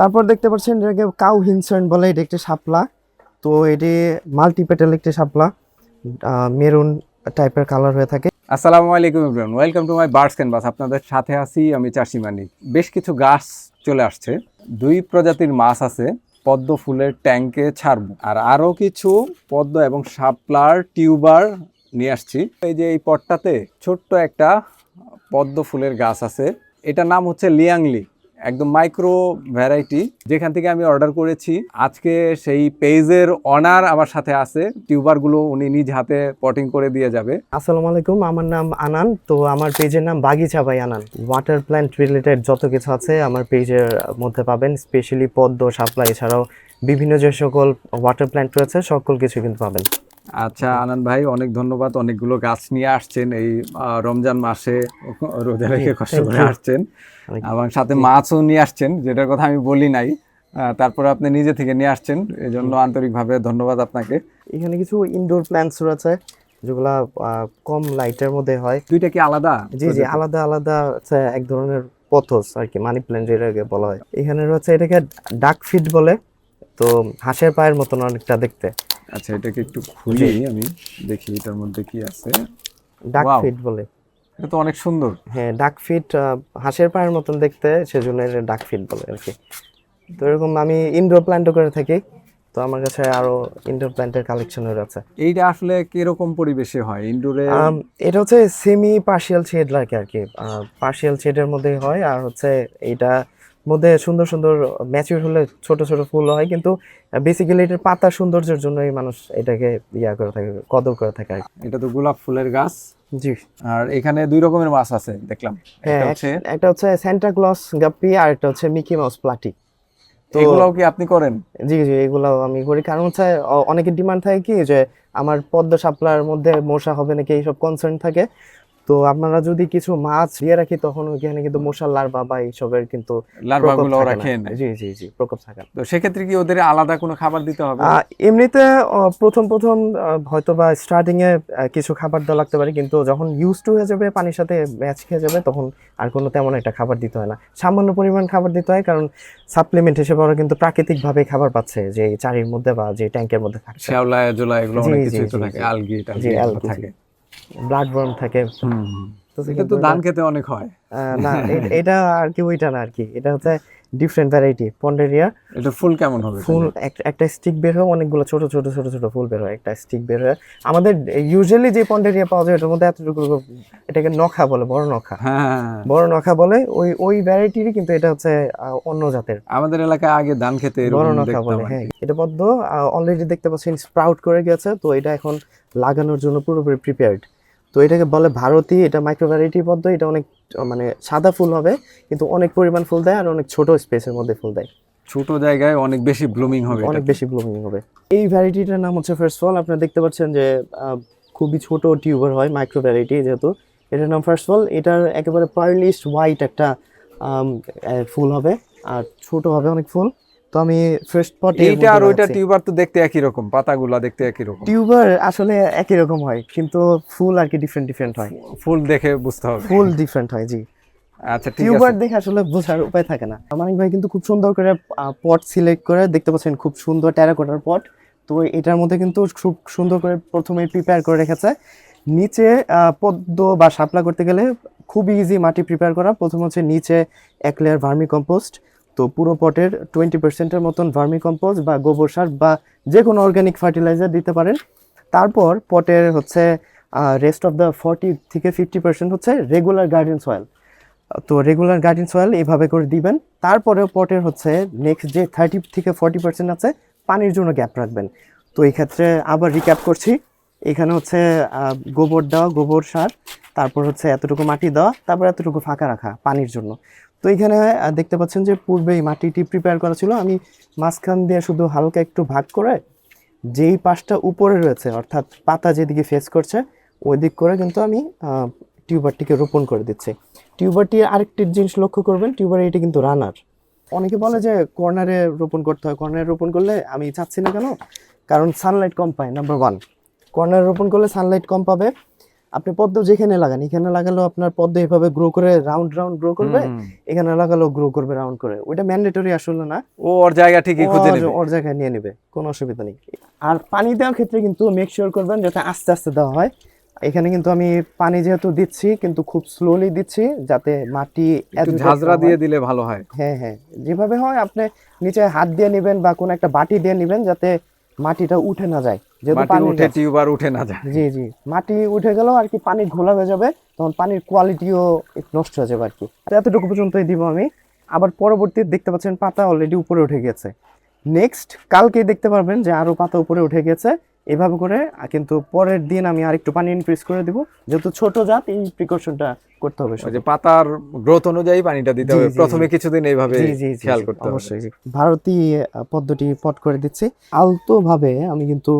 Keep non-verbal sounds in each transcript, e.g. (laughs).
তারপর দেখতে পাচ্ছেন এটাকে কাউ হিনসন বলে, এটা একটি শাপলা। তো এটি মাল্টিপেটাল একটি শাপলা মেরুন টাইপের কালার হয়ে থাকে। আসসালামু আলাইকুম Ibrahim welcome to my birds canvas আপনাদের সাথে আছি আমি চাষি মানিক। বেশ কিছু গাছ চলে আসছে। দুই প্রজাতির মাছ আছে, পদ্ম ফুলের ট্যাঙ্কে ছাড়বো। আর আরও কিছু পদ্ম এবং শাপলার টিউবার নিয়ে আসছি। এই যে এই পটটাতে ছোট্ট একটা পদ্ম ফুলের গাছ আছে। এটার নাম হচ্ছে লিয়াংলি। একদম মাইক্রো ভ্যারাইটি যেখান থেকে আমি অর্ডার করেছি। আজকে সেই পেজের অনার আমার সাথে আছে। টিউবারগুলো উনি নিজ হাতে পটিং করে দিয়ে যাবে। আসসালামু আলাইকুম, আমার নাম আনান। তো আমার পেজের নাম বাগিচা ভাই আনান। ওয়াটার প্ল্যান্ট রিলেটেড যত কিছু আছে আমার পেজের মধ্যে পাবেন স্পেশালি পদ্ম, শাপলা, এছাড়াও বিভিন্ন যে সকল ওয়াটার প্ল্যান্ট রয়েছে, সকল কিছু কিন্তু পাবেন। আচ্ছা আনন্দ ভাই অনেক ধন্যবাদ। অনেকগুলো গাছ নিয়ে আসছেন এই রমজান মাসে। রোজা রেখে কষ্ট করে আসছেন। এবং সাথে মাছও নিয়ে আসছেন যেটার কথা আমি বলি নাই। তারপরে আপনি নিজে থেকে নিয়ে আসছেন। এই জন্য আন্তরিকভাবে ধন্যবাদ আপনাকে। এখানে কিছু ইনডোর প্ল্যান্টস রয়েছে যেগুলা কম লাইটের মধ্যে হয়। দুইটা কি আলাদা জি জি আলাদা আলাদা এক ধরনের পথস আর কি মানি প্ল্যান্ট যেটাকে বলা হয়। এখানে রয়েছে এটাকে ডাক ফিট বলে। তো হাঁসের পায়ের মতন অনেকটা দেখতে। আচ্ছা এটাকে একটু খুলি আমি দেখি এটার মধ্যে কি আছে। ডাক ফিট বলে। এটা তো অনেক সুন্দর। হ্যাঁ ডাক ফিট হাঁসের পায়ের মতন দেখতে সেজন্য এটা ডাক ফিট বলে আর কি। তো এরকম আমি ইনডোর প্ল্যান্টও করে থাকি তো আমার কাছে আরও ইনডোর প্ল্যান্টের কালেকশন আছে। এইটা আসলে কীরকম পরিবেশে হয়? ইনডোরে এটা হচ্ছে সেমি পার্শিয়াল শেড লাগে আর কি। পার্শিয়াল শেডের মধ্যে হয় আর হচ্ছে এটা মধ্যে সুন্দর সুন্দর ম্যাচিউর হলে ছোট ছোট ফুল হয় কিন্তু বেসিক্যালি এটার পাতা সৌন্দর্যের জন্যই মানুষ এটাকে ইয়া করে থাকে কদর করে থাকে এটা তো গোলাপ ফুলের গাছ। জি। আর এখানে দুই রকমের মাছ আছে দেখলাম। হ্যাঁ একটা হচ্ছে একটা হচ্ছে স্যান্টা ক্লস গাপ্পি আর একটা হচ্ছে মিকি মাউস প্লাটি তো এগুলোও কি আপনি করেন? জি জি এগুলাও আমি করি। কারণ হচ্ছে অনেকের ডিমান্ড থাকে কি যে আমার পদ্ম শাপলার মধ্যে মশা হবে নাকি এইসব কনসার্ন থাকে। তো আপনারা যদি কিছু মাছ দিয়ে রাখি তখন ওইখানে কিন্তু মশার লার্ভা বা এইসবের কিন্তু লার্ভা গুলো ওরা থাকে। খেয়ে নেয়। জি জি জি প্রকোপ থাকে। তো সেক্ষেত্রে কি ওদের আলাদা কোনো খাবার দিতে হবে? এমনিতে প্রথম প্রথম হয়তো বা স্টার্টিং এ কিছু খাবার দেওয়া লাগতে পারে কিন্তু যখন ইউজ টু হয়ে যাবে পানির সাথে ম্যাচ খেয়ে যাবে তখন আর কোনো তেমন একটা খাবার দিতে হয় না। সামান্য পরিমাণ খাবার দিতে হয় কারণ সাপ্লিমেন্ট হিসেবে ওরা কিন্তু প্রাকৃতিক ভাবে খাবার পাচ্ছে যে চারির মধ্যে বা যে ট্যাঙ্কের মধ্যে থাকছে শ্যাওলা জোলা এগুলো অনেক জি, থাকে আলগি থাকে। ব্লাড ওয়ার্ম থাকে এটা তো ধান খেতে অনেক হয়। না এটা আর কি ওইটা না আর কি। এটা হচ্ছে ডিফারেন্ট ভ্যারাইটি পন্ডেরিয়া এটা ফুল কেমন হবে ফুল একটা স্টিক বের হয় অনেকগুলো ছোট ছোট ছোট ছোট ফুল বের হয় একটা স্টিক বের হয় আমাদের ইউজুয়ালি যে পন্ডেরিয়া পাওয়া যায় এটার মধ্যে এতটুকু এটাকে নখা বলে বড় নখা। হ্যাঁ হ্যাঁ, হ্যাঁ। বড় নখা বলে ওই ওই ভ্যারাইটিরই কিন্তু এটা হচ্ছে অন্য জাতের। আমাদের এলাকায় আগে ধান খেতে বড় নখা বলে হ্যাঁ। এটা পদ্ম অলরেডি দেখতে পাচ্ছেন স্প্রাউট করে গেছে তো এটা এখন লাগানোর জন্য পুরোপুরি প্রিপেয়ার্ড তো এটাকে বলে ভারতী এটা মাইক্রো ভ্যারাইটি পদ্ম এটা অনেক মানে সাদা ফুল হবে কিন্তু অনেক পরিমাণ ফুল দেয় আর অনেক ছোট স্পেসের মধ্যে ফুল দেয়। ছোট জায়গায় অনেক বেশি ব্লুমিং হবে অনেক বেশি ব্লুমিং হবে। এই ভ্যারাইটিটার নাম হচ্ছে ফার্স্ট ফল আপনারা দেখতে পাচ্ছেন যে খুবই ছোট টিউবার হয় মাইক্রো ভ্যারাইটি যেহেতু। এটার নাম ফার্স্ট ফল এটার একেবারে পার্লিস্ট হোয়াইট একটা ফুল হবে আর ছোট হবে অনেক ফুল। তো আমি ফার্স্ট পটে এইটা আর ওইটা টিউবার তো দেখতে একই রকম পাতাগুলা দেখতে একই রকম। টিউবার আসলে একই রকম হয় কিন্তু ফুল আর কি ডিফারেন্ট ডিফারেন্ট হয়। ফুল দেখে বুঝতে হবে। ফুল ডিফারেন্ট হয় জি। আচ্ছা টিউবার দেখে আসলে বোঝার উপায় থাকে না। মানিক ভাই কিন্তু খুব সুন্দর করে পট সিলেক্ট করে দেখতে পাচ্ছেন খুব সুন্দর টেরাকোটার পট তো এটার মধ্যে কিন্তু খুব সুন্দর করে প্রথমে প্রিপেয়ার করে রেখেছে। নিচে পদ্ম বা শাপলা করতে গেলে খুব ইজি মাটি প্রিপেয়ার করা। প্রথম হচ্ছে নিচে এক লেয়ার ভার্মি কম্পোস্ট তো পুরো পটের টোয়েন্টি পার্সেন্টের মতন ভার্মি কম্পোস্ট বা গোবর সার বা যে কোনো অর্গানিক ফার্টিলাইজার দিতে পারেন। তারপর পটের হচ্ছে রেস্ট অফ দ্য ফর্টি থেকে ফিফটি পার্সেন্ট হচ্ছে রেগুলার গার্ডেন সয়েল তো রেগুলার গার্ডেন সয়েল এইভাবে করে দিবেন। তারপরেও পটের হচ্ছে নেক্সট যে থার্টি থেকে ফর্টি পার্সেন্ট আছে, পানির জন্য গ্যাপ রাখবেন। তো এই ক্ষেত্রে আবার রিক্যাপ করছি। এখানে হচ্ছে গোবর দেওয়া, গোবর সার, তারপর হচ্ছে এতটুকু মাটি দেওয়া, তারপর এতটুকু ফাঁকা রাখা পানির জন্য। তো এখানে দেখতে পাচ্ছেন যে পূর্বে এই মাটিটি প্রিপেয়ার করা ছিল। আমি মাঝখান দিয়ে শুধু হালকা একটু ভাগ করে যেই পাশটা উপরে রয়েছে, অর্থাৎ পাতা যেদিকে ফেস করছে ওই দিক করে কিন্তু আমি টিউবারটিকে রোপণ করে দিচ্ছি। টিউবারটি আরেকটি জিনিস লক্ষ্য করবেন, টিউবার এটি কিন্তু রানার অনেকে বলে যে কর্নারে রোপণ করতে হয়, কর্নারে রোপণ করলে আমি চাচ্ছি না কেন? কারণ সানলাইট কম পায় নাম্বার ওয়ান কর্নারে রোপণ করলে সানলাইট কম পাবে আপনি পদ্ম যেখানে লাগান এখানে লাগালেও আপনার পদ্ম এভাবে গ্রো করে রাউন্ড রাউন্ড গ্রো করবে এখানে লাগালেও গ্রো করবে রাউন্ড করে। ওইটা ম্যান্ডেটরি আসলে না। ও ওর জায়গা ঠিকই খুঁজে নেবে। ওর জায়গায় নিয়ে নেবে কোনো অসুবিধা নেই। আর পানি দেওয়ার ক্ষেত্রে কিন্তু মেক শিওর করবেন যাতে আস্তে আস্তে দেওয়া হয়। এখানে কিন্তু আমি পানি যেহেতু দিচ্ছি কিন্তু খুব স্লোলি দিচ্ছি যাতে মাটি ঝাঁঝরা দিয়ে দিলে ভালো হয়। হ্যাঁ হ্যাঁ। যেভাবে হয় আপনি নিচে হাত দিয়ে নেবেন বা কোনো একটা বাটি দিয়ে নেবেন যাতে মাটিটা উঠে না যায় যেহেতু পানি উঠে টিউবার উঠে না যায়। জি জি। মাটি উঠে গেলেও আর কি পানি ঘোলা হয়ে যাবে তখন পানির কোয়ালিটিও নষ্ট হয়ে যাবে আর কি। এতটুকু পর্যন্তই দিব আমি। আবার পরবর্তী দেখতে পাচ্ছেন পাতা অলরেডি উপরে উঠে গেছে। নেক্সট কালকেই দেখতে পারবেন যে আরও পাতা উপরে উঠে গেছে। এভাবে করে কিন্তু পরের দিন আমি আর একটু পানি ইনক্রিজ করে দিব। যেহেতু ছোট জাত এই প্রিকশনটা করতে হবে যে পাতার গ্রোথ অনুযায়ী পানিটা দিতে হবে। প্রথমে কিছুদিন এইভাবে খেয়াল করতে হবে। অবশ্যই। জি। ভারতী আহ, পদ্ধতি পট করে দিচ্ছি। আলতো ভাবে আমি কিন্তু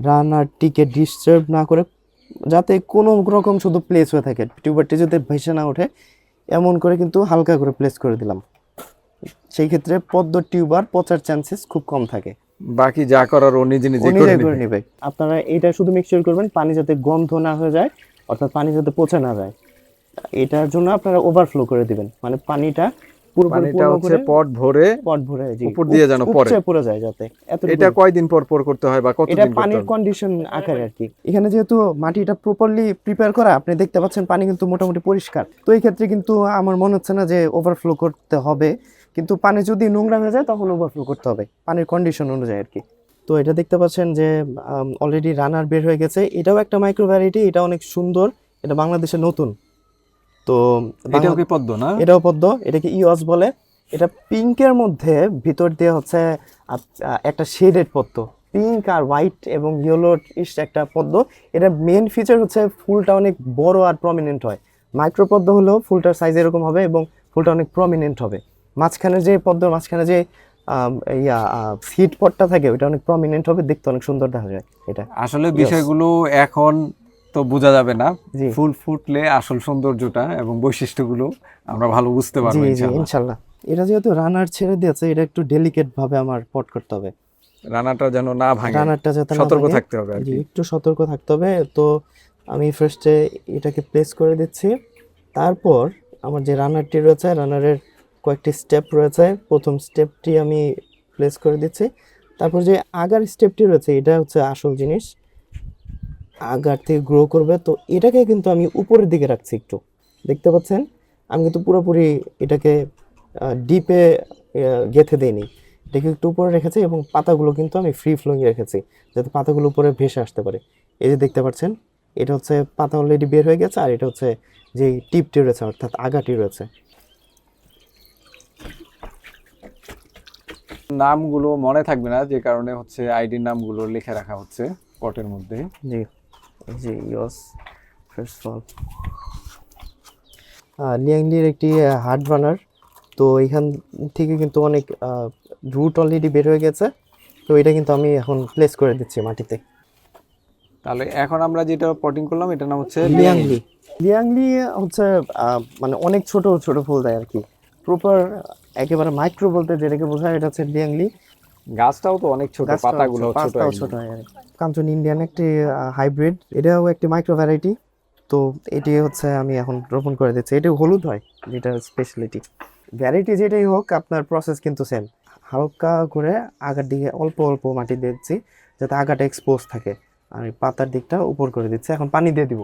রানারটিকে ডিস্টার্ব না করে যাতে কোনো রকম শুধু প্লেস হয়ে থাকে টিউবারটি যাতে ভেসে না ওঠে এমন করে কিন্তু হালকা করে প্লেস করে দিলাম। সেই ক্ষেত্রে পদ্ম টিউবার পচার চান্সেস খুব কম থাকে। বাকি যা করার ও নিজে নিজে করে নেবে। আপনারা এটা শুধু মিক্সচার করবেন পানি যাতে গন্ধ না হয়ে যায় অর্থাৎ পানি যাতে পচে না যায়। এটার জন্য আপনারা ওভারফ্লো করে দিবেন। মানে পানিটা পানিটা হচ্ছে পট ভরে পট ভরে জি উপর দিয়ে যেন পড়ে। পড়ে যায় যাতে। এটা কয়দিন পর পর করতে হয় বা এটা কতদিন পানির কন্ডিশন আকারে আর কি। এখানে যেহেতু মাটিটা প্রপারলি প্রিপেয়ার করা আপনি দেখতে পাচ্ছেন পানি কিন্তু মোটামুটি পরিষ্কার। তো এই ক্ষেত্রে কিন্তু আমার মনে হচ্ছে না যে ওভারফ্লো করতে হবে। কিন্তু পানি যদি নোংরা হয়ে যায় তখন ওভারফ্লো করতে হবে। পানির কন্ডিশন অনুযায়ী আর কি। তো এটা দেখতে পাচ্ছেন যে অলরেডি রানার বের হয়ে গেছে। এটাও একটা মাইক্রো ভ্যারাইটি এটা অনেক সুন্দর। এটা বাংলাদেশে নতুন। তো এটাও কি পদ্ম না? এটাও পদ্ম। এটাকে ইওস বলে। এটা পিঙ্কের মধ্যে ভিতর দিয়ে হচ্ছে একটা শেডেড পদ্ম। পিঙ্ক আর হোয়াইট এবং ইয়েলো ইস একটা পদ্ম। এটা মেন ফিচার হচ্ছে ফুলটা অনেক বড় আর প্রমিনেন্ট হয়। মাইক্রো পদ্ম হলেও ফুলটার সাইজ এরকম হবে এবং ফুলটা অনেক প্রমিনেন্ট হবে। মাঝখানে যে পদ্মর মাঝখানে যে ইয়া সিট পটটা থাকে ওটা অনেক প্রমিনেন্ট হবে দেখতে অনেক সুন্দর দেখা যায় এটা। আসলে বিষয়গুলো এখন তো বোঝা যাবে না। ফুল ফুটলে আসল সৌন্দর্যটা এবং বৈশিষ্ট্যগুলো আমরা ভালো বুঝতে পারব। ইনশাল্লাহ এটা যেহেতু রানার ছেড়ে দিয়েছে এটা একটু ডেলিকেট ভাবে আমার পট করতে হবে। রানাটা যেন না ভাঙে রানারটা যাতে সতর্ক থাকতে হবে আর একটু সতর্ক থাকতে হবে। তো আমি ফার্স্টে এটাকে প্লেস করে দিচ্ছি। তারপর আমার যে রানারটি রয়েছে রানারের কয়েকটি স্টেপ রয়েছে। প্রথম স্টেপটি আমি প্লেস করে দিচ্ছি। তারপর যে আগার স্টেপটি রয়েছে, এটা হচ্ছে আসল জিনিস। আগার থেকে গ্রো করবে। তো এটাকে কিন্তু আমি উপরের দিকে রাখছি একটু। দেখতে পাচ্ছেন? আমি কিন্তু পুরোপুরি এটাকে ডিপে গেঁথে দিইনি। এটাকে একটু উপরে রেখেছি এবং পাতাগুলো কিন্তু আমি ফ্রি ফ্লোয়িং রেখেছি, যাতে পাতাগুলো উপরে ভেসে আসতে পারে। এই যে দেখতে পাচ্ছেন, এটা হচ্ছে পাতা অলরেডি বের হয়ে গেছে, আর এটা হচ্ছে যে টিপটি রয়েছে, অর্থাৎ আগাটি রয়েছে। নামগুলো মনে থাকবে না যে কারণে হচ্ছে আইডির নামগুলো লিখে রাখা হচ্ছে পটের মধ্যে। জি জি ইয়স ফার্স্ট অল লিয়াংলির একটি হার্ড বানার তো এখান থেকে কিন্তু অনেক রুট অলরেডি বের হয়ে গেছে তো এটা কিন্তু আমি এখন প্লেস করে দিচ্ছি মাটিতে। তাহলে এখন আমরা যেটা পটিং করলাম এটার নাম হচ্ছে লিয়াংলি। লিয়াংলি হচ্ছে মানে অনেক ছোট ছোট ফুল দেয় আর কি। প্রপার একেবারে মাইক্রো বলতে যেটাকে বোঝায় এটা হচ্ছে লিয়াংলি গাছটাও তো অনেক ছোট পাতাগুলো ছোট, ছোট। ছোট হয়। কাঞ্চন ইন্ডিয়ান একটি হাইব্রিড এটাও একটি মাইক্রো ভ্যারাইটি তো এটি হচ্ছে আমি এখন রোপণ করে দিচ্ছি। এটি হলুদ হয় যেটা স্পেশালিটি ভ্যারাইটি যেটাই হোক আপনার প্রসেস কিন্তু সেম হালকা করে আগার দিকে অল্প অল্প মাটি দিচ্ছি যাতে আগাটা এক্সপোজ থাকে। আর এই পাতার দিকটা উপর করে দিচ্ছি। এখন পানি দিয়ে দিব।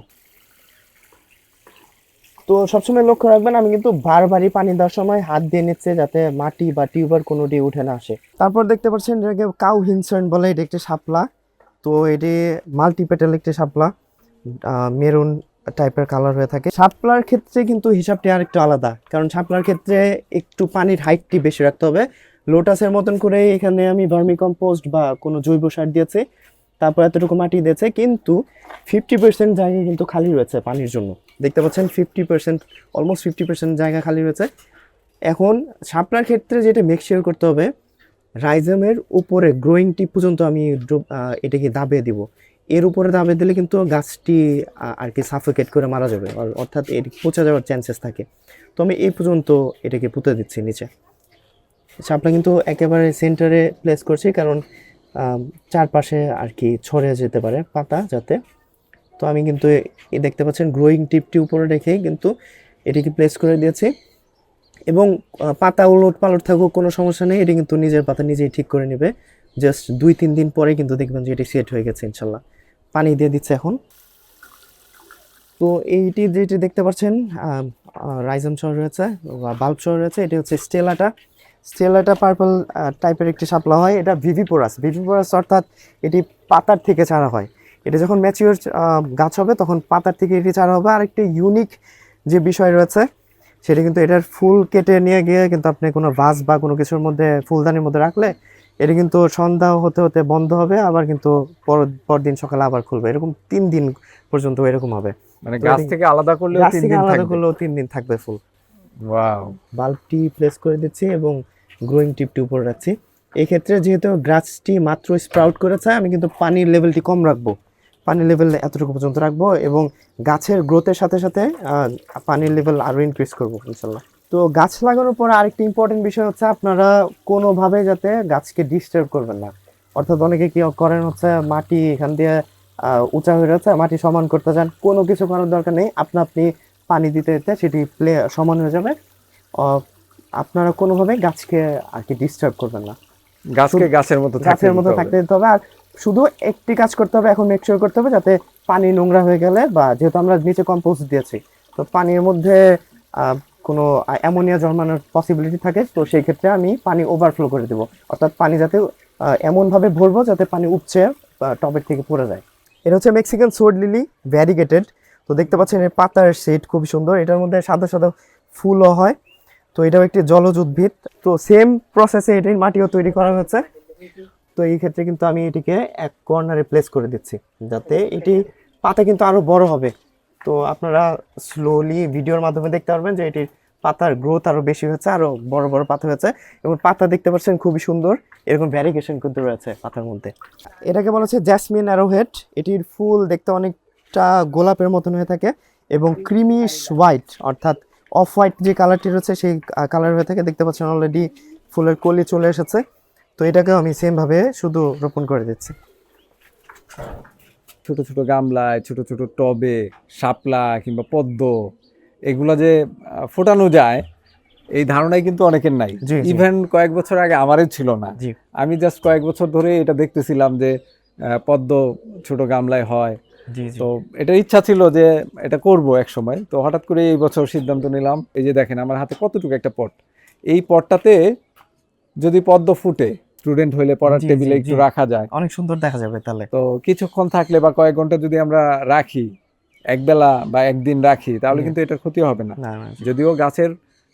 তো সবসময় লক্ষ্য রাখবেন, আমি কিন্তু বারবারই পানি দেওয়ার সময় হাত দিয়ে নিচ্ছে যাতে মাটি বা টিউবার কোনো কোনোটি উঠে না আসে। তারপর দেখতে পাচ্ছেন এটাকে কাউ হিনসার্ন বলে, এটি একটি শাপলা। তো এটি মাল্টিপেটাল একটি শাপলা মেরুন টাইপের কালার হয়ে থাকে। শাপলার ক্ষেত্রে কিন্তু হিসাবটি আর একটু আলাদা, কারণ শাপলার ক্ষেত্রে একটু পানির হাইটটি বেশি রাখতে হবে। লোটাসের মতন করে এখানে আমি ভার্মি কম্পোস্ট বা কোনো জৈব সার দিয়েছি, তারপর এতটুকু মাটি দিয়েছে, কিন্তু ফিফটি পার্সেন্ট জায়গা কিন্তু খালি রয়েছে পানির জন্য। দেখতে পাচ্ছেন fifty percent almost fifty percent জায়গা খালি রয়েছে এখন শাপলার ক্ষেত্রে যেটা মেক শিওর করতে হবে, রাইজমের উপরে গ্রোয়িং টিপ পর্যন্ত আমি এটাকে দাবিয়ে দিব। এর উপরে দাবিয়ে দিলে কিন্তু গাছটি আর কি সাফোকেট করে মারা যাবে অর- অর্থাৎ এর পচে যাওয়ার চান্সেস থাকে। তো আমি এই পর্যন্ত এটাকে পুঁতে দিচ্ছি নিচে। শাপলা কিন্তু একেবারে সেন্টারে প্লেস করছি, কারণ চারপাশে আর কি ছড়ে যেতে পারে পাতা যাতে তো আমি কিন্তু দেখতে পাচ্ছেন গ্রোয়িং টিপটি উপরে রেখেই কিন্তু এটিকে প্লেস করে দিয়েছি। এবং পাতা উলট পালট থাকুক, কোনো সমস্যা নেই, এটি কিন্তু নিজের পাতা নিজেই ঠিক করে নেবে। জাস্ট দুই তিন দিন পরে কিন্তু দেখবেন যে এটি সেট হয়ে গেছে ইনশাল্লাহ। পানি দিয়ে দিচ্ছে এখন। তো এইটি যেটি দেখতে পাচ্ছেন রাইজম শহর রয়েছে, বা বাল্ব শহর রয়েছে, এটি হচ্ছে স্টেলাটা স্টেলাটা পার্পল টাইপের একটি শাপলা হয়, এটা ভিভিপোরাস ভিভিপোরাস অর্থাৎ এটি পাতার থেকে ছাড়া হয়। এটা যখন ম্যাচিওর গাছ হবে তখন পাতার থেকে এটি চারা হবে। আর একটি ইউনিক যে বিষয় রয়েছে সেটা কিন্তু এটার ফুল কেটে নিয়ে গিয়ে কিন্তু আপনি কোনো ভাস বা কোনো কিছুর মধ্যে ফুলদানির মধ্যে রাখলে এটা কিন্তু সন্ধ্যা হতে হতে বন্ধ হবে আবার কিন্তু পর পরদিন সকালে আবার খুলবে। এরকম তিন দিন পর্যন্ত এরকম হবে। মানে গাছ থেকে আলাদা করলেও তিন দিন আলাদা থাকবে? করলেও তিন দিন থাকবে ফুল। ওয়াও বাল্বটি প্লেস করে দিচ্ছি এবং গ্রোয়িং টিপটি উপরে রাখছি। এই ক্ষেত্রে যেহেতু গাছটি মাত্র স্প্রাউট করেছে আমি কিন্তু পানির লেভেলটি কম রাখব। পানির লেভেল এতটুকু পর্যন্ত রাখব এবং গাছের গ্রোথের সাথে সাথে পানির লেভেল আরও ইনক্রিজ করব ইনশাল্লাহ। তো গাছ লাগানোর পর আরেকটি ইম্পর্টেন্ট বিষয় হচ্ছে আপনারা কোনোভাবে যাতে গাছকে ডিস্টার্ব করবেন না। অর্থাৎ অনেকে কি করেন হচ্ছে মাটি এখান দিয়ে উঁচা হয়ে রয়েছে মাটি সমান করতে চান কোনো কিছু করার দরকার নেই আপনা আপনি পানি দিতে দিতে সেটি প্লে সমান হয়ে যাবে। আপনারা কোনোভাবে গাছকে আর কি ডিস্টার্ব করবেন না। গাছকে গাছের মতো গাছের মতো থাকতে দিতে হবে। আর শুধু একটি কাজ করতে হবে, এখন মেকশিওর করতে হবে যাতে পানি নোংরা হয়ে গেলে বা যেহেতু আমরা নিচে কম্পোস্ট দিয়েছি, তো পানির মধ্যে কোনো অ্যামোনিয়া জন্মানোর পসিবিলিটি থাকে, তো সেই ক্ষেত্রে আমি পানি ওভারফ্লো করে দেবো। অর্থাৎ পানি যাতে এমনভাবে ভরবো যাতে পানি উপচে টবের থেকে পড়ে যায়। এটা হচ্ছে মেক্সিকান সোড লিলি ভ্যারিগেটেড তো দেখতে পাচ্ছেন এর পাতার শেড খুব সুন্দর। এটার মধ্যে সাদা সাদা ফুলও হয়। তো এটাও একটি জলজ উদ্ভিদ। তো সেম প্রসেসে এটির মাটিও তৈরি করা হয়েছে। তো এই ক্ষেত্রে কিন্তু আমি এটিকে এক কর্নারে প্লেস করে দিচ্ছি যাতে এটি পাতা কিন্তু আরও বড় হবে। তো আপনারা স্লোলি ভিডিওর মাধ্যমে দেখতে পারবেন যে এটির পাতার গ্রোথ আরও বেশি হয়েছে আরও বড় বড় পাতা হয়েছে এবং পাতা দেখতে পাচ্ছেন খুবই সুন্দর এরকম ভ্যারিগেশন কিন্তু রয়েছে পাতার মধ্যে। এটাকে বলা হচ্ছে জ্যাসমিন অ্যারোহেড এটির ফুল দেখতে অনেকটা গোলাপের মতন হয়ে থাকে এবং ক্রিমিশ হোয়াইট অর্থাৎ অফ হোয়াইট যে কালারটি রয়েছে সেই কালার হয়ে থাকে। দেখতে পাচ্ছেন অলরেডি ফুলের কলি চলে এসেছে। তো এটাকেও আমি সেম ভাবে শুধু রোপণ করে দিচ্ছি। ছোট ছোট গামলায় ছোট ছোট টবে শাপলা কিংবা পদ্ম এগুলো যে ফোটানো যায় এই ধারণাই কিন্তু অনেকের নাই। ইভেন কয়েক বছর আগে আমারই ছিল না। আমি জাস্ট কয়েক বছর ধরে এটা দেখতেছিলাম যে পদ্ম ছোট গামলায় হয়। তো এটা ইচ্ছা ছিল যে এটা করব এক সময় তো হঠাৎ করে এই বছর সিদ্ধান্ত নিলাম এই যে দেখেন আমার হাতে কতটুকু একটা পট। এই পটটাতে যদি পদ্ম ফুটে স্টুডেন্ট হইলে পড়ার টেবিলে একটু রাখা যায়। অনেক সুন্দর দেখা যাবে তাহলে। তো কিছুক্ষণ থাকলে বা কয়েক ঘণ্টা যদি আমরা রাখি একবেলা বা একদিন রাখি তাহলে কিন্তু এটার ক্ষতি হবে না। যদিও গাছের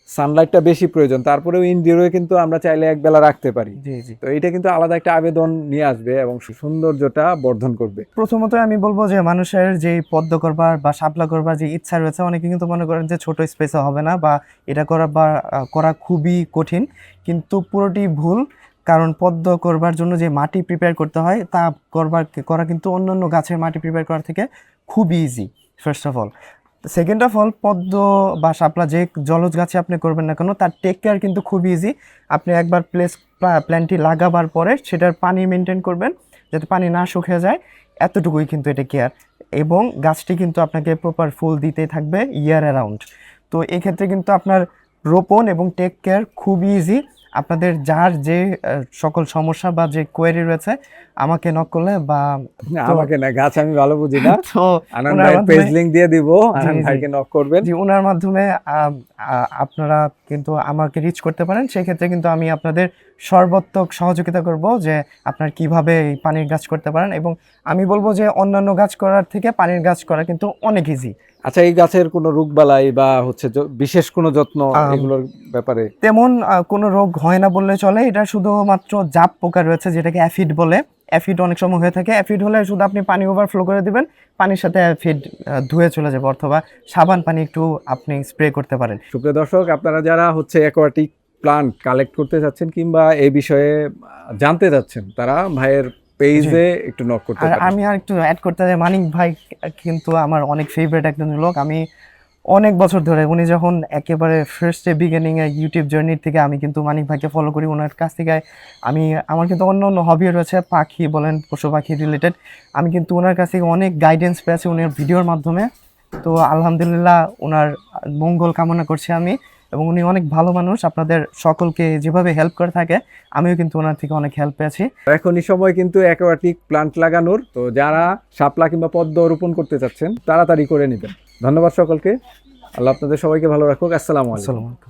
সানলাইটটা বেশি প্রয়োজন তারপরেও ইনডিওরে কিন্তু আমরা চাইলে একবেলা রাখতে পারি। তো এটা কিন্তু আলাদা একটা আবেদন নিয়ে আসবে এবং সৌন্দর্যটা বর্ধন করবে। প্রথমত আমি বলব যে মানুষের যে পদ্ম করবার বা শাপলা করবার যে ইচ্ছা রয়েছে অনেকে কিন্তু মনে করেন যে ছোট স্পেসে হবে না বা এটা করা বা করা খুবই কঠিন। কিন্তু পুরোটি ভুল কারণ পদ্ম করবার জন্য যে মাটি প্রিপেয়ার করতে হয়, তা করবার করা কিন্তু অন্যান্য গাছের মাটি প্রিপেয়ার করার থেকে খুবই easy first of all second of all পদ্ম বা শাপলা যে জলজ গাছে আপনি করবেন না কেন, তার টেক কেয়ার কিন্তু খুব ইজি আপনি একবার প্লেস প্ল্যান্টটি লাগাবার পরে সেটার পানি মেনটেন করবেন, যাতে পানি না শুকিয়ে যায়। এতটুকুই কিন্তু এটা কেয়ার এবং গাছটি কিন্তু আপনাকে প্রপার ফুল দিতেই থাকবে ইয়ার অ্যারাউন্ড তো এই ক্ষেত্রে কিন্তু আপনার রোপণ এবং টেক কেয়ার খুব ইজি আপনাদের যার যে সকল সমস্যা বা যে কোয়েরি রয়েছে আমাকে নক করলে বা আমাকে না গাছ আমি ভালো বুঝি না। (laughs) তো আনন্দ ভাইয়ের পেজ লিঙ্ক দিয়ে দিব আনন্দ ভাইকে নক করবেন। জি ওনার মাধ্যমে আপনারা কিন্তু আমাকে রিচ করতে পারেন। সেই ক্ষেত্রে কিন্তু আমি আপনাদের সর্বাত্মক সহযোগিতা করব যে আপনার কীভাবে এই পানির গাছ করতে পারেন এবং আমি বলব যে অন্যান্য গাছ করার থেকে পানির গাছ করা কিন্তু অনেক ইজি আচ্ছা এই গাছের কোনো রোগবালাই বা হচ্ছে বিশেষ কোনো যত্ন এগুলোর ব্যাপারে? তেমন কোনো রোগ হয় না বললে চলে। এটা শুধুমাত্র জাপ পোকা রয়েছে যেটাকে অ্যাফিড বলে। অ্যাফিড অনেক সময় হয়ে থাকে। অ্যাফিড হলে শুধু আপনি পানি ওভারফ্লো করে দিবেন পানির সাথে অ্যাফিড ধুয়ে চলে যাবে অথবা সাবান পানি একটু আপনি স্প্রে করতে পারেন। সুপ্রিয় দর্শক আপনারা যারা হচ্ছে অ্যাকোয়াটিক প্লান্ট কালেক্ট করতে চাচ্ছেন কিংবা এই বিষয়ে জানতে চাচ্ছেন তারা ভাইয়ের পেজে একটু নক করতে আর আমি আর একটু অ্যাড করতে চাই। মানিক ভাই কিন্তু আমার অনেক ফেভারিট একজন লোক। আমি অনেক বছর ধরে উনি যখন একেবারে ফার্স্টে বিগিনিং এ ইউটিউব জার্নির থেকে আমি কিন্তু মানিক ভাইকে ফলো করি ওনার কাছ থেকে। আমি আমার কিন্তু অন্য অন্য হবিও রয়েছে পাখি বলেন পশু পাখি রিলেটেড আমি কিন্তু ওনার কাছ থেকে অনেক গাইডেন্স পেয়েছি ওনার ভিডিওর মাধ্যমে। তো আলহামদুলিল্লাহ ওনার মঙ্গল কামনা করছি আমি। এবং উনি অনেক ভালো মানুষ আপনাদের সকলকে যেভাবে হেল্প করে থাকে আমিও কিন্তু ওনার থেকে অনেক হেল্প পেয়েছি এই সময় কিন্তু অ্যাকোয়াটিক প্লান্ট লাগানোর তো যারা শাপলা কিংবা পদ্ম রোপণ করতে চাচ্ছেন তাড়াতাড়ি করে নেবেন। ধন্যবাদ সকলকে। আল্লাহ আপনাদের সবাইকে ভালো রাখুক। আসসালামু আলাইকুম। আসসালামু আলাইকুম।